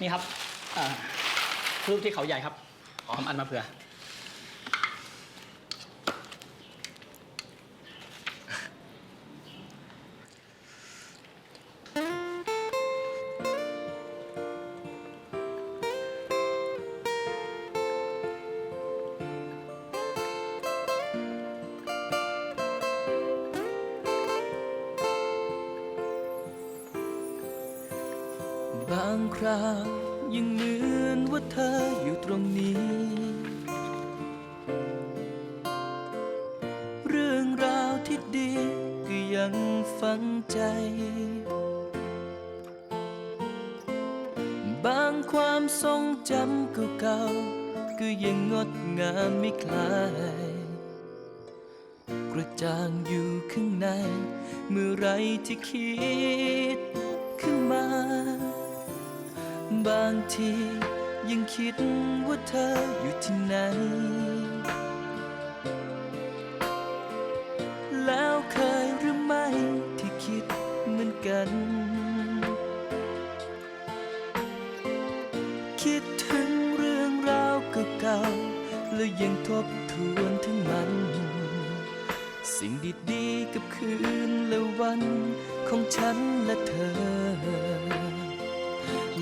นี่ครับรูปที่เขาใหญ่ครับผมอันมาเผื่อ บางคราวยังเหมือนว่าเธออยู่ตรงนี้ เรื่องราวที่ดีก็ยังฝังใจ บางความทรงจำเก่าๆก็ยังงดงามไม่คลายกระจ่างอยู่ข้างใน เมื่อไรที่คิดขึ้นมา บางทียังคิดว่าเธออยู่ที่ไหน แล้วเคยหรือไม่ที่คิดเหมือนกัน คิดถึงเรื่องราวเก่าๆแล้วยังทบทวนถึงมัน สิ่งดีๆกับคืนและวันของฉันและเธอ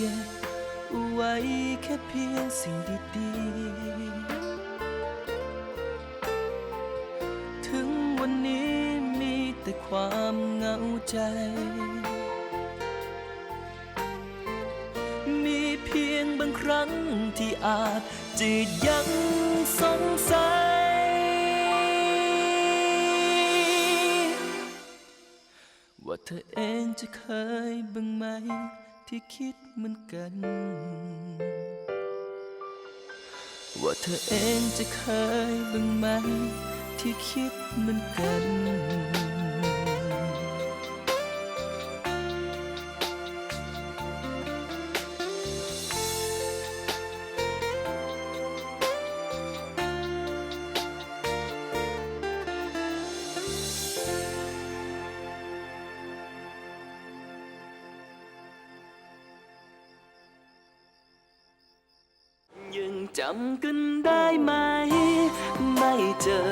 เก็บไว้แค่เพียงสิ่งดีๆ ถึงวันนี้มีแต่ความเหงาใจ มีเพียงบางครั้งที่อาจจะยังสงสัย ว่าเธอเองจะเคยบ้างไหม ที่คิดเหมือนกัน ว่าเธอเองจะเคยบ้างไหม ที่คิดเหมือนกัน จำกันได้ไหม ไม่เจอ